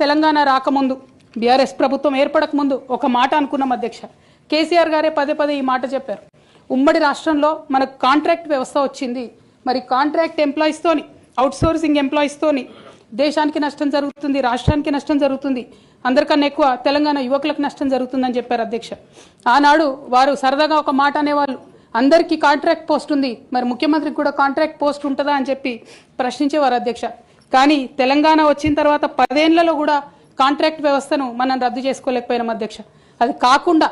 తెలంగాణ రాకముందు బీఆర్ఎస్ ప్రభుత్వం ఏర్పడకముందు ఒక మాట అనుకున్నాం అధ్యక్ష. కేసీఆర్ గారే పదే పదే ఈ మాట చెప్పారు. ఉమ్మడి రాష్ట్రంలో మనకు కాంట్రాక్ట్ వ్యవస్థ వచ్చింది. మరి కాంట్రాక్ట్ ఎంప్లాయీస్తోని అవుట్ సోర్సింగ్ ఎంప్లాయీస్తోని దేశానికి నష్టం జరుగుతుంది రాష్ట్రానికి నష్టం జరుగుతుంది. అందరికన్నా ఎక్కువ తెలంగాణ యువకులకు నష్టం జరుగుతుందని చెప్పారు అధ్యక్ష. ఆనాడు వారు సరదాగా ఒక మాట అనేవాళ్ళు. అందరికీ కాంట్రాక్ట్ పోస్ట్ ఉంది. మరి ముఖ్యమంత్రికి కూడా కాంట్రాక్ట్ పోస్ట్ ఉంటుందా అని చెప్పి ప్రశ్నించేవారు అధ్యక్ష. కానీ తెలంగాణ వచ్చిన తర్వాత పదేళ్ళలో కూడా కాంట్రాక్ట్ వ్యవస్థను మనం రద్దు చేసుకోలేకపోయినాం అధ్యక్ష. అది కాకుండా